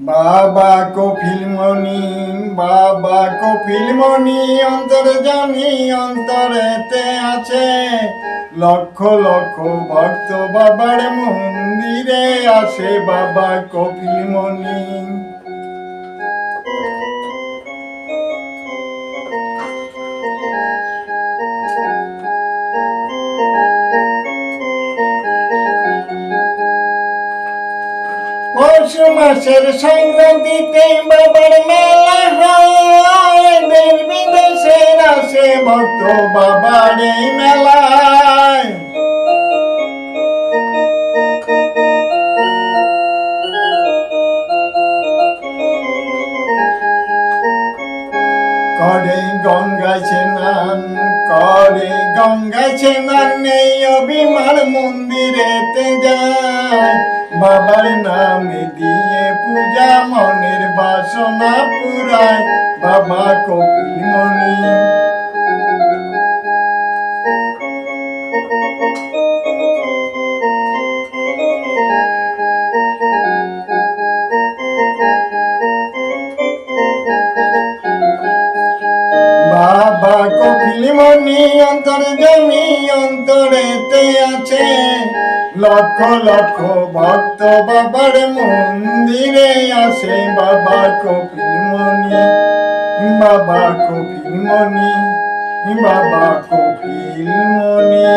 বাবা কপিলমণি বাবা কপিলমণি অন্তর জানি অন্তরেতে আছে। লক্ষ লক্ষ ভক্ত বাবার মন্দিরে আসে বাবা কপিলমণি পৌষ মাসের সংক্রান্তিতে বাবার মেলা হয়। দেশ বিদেশের আসে ভক্ত বাবার এই মেলায়। করে গঙ্গায় স্নান, করে গঙ্গায় স্নান নেই অভিমান মন্দিরেতে যায়। বাবার নামে দিয়ে পূজা মনের বাসনা পুরায়। বাবা কপিলমণি বাবা কপিলমণি অন্তর জমি অন্তরেতে আছে। লক্ষ লক্ষ ভক্ত বাবার মন্দিরে আসে বাবা কপিলমণি বাবা কপিলমণি বাবা কপিলমণি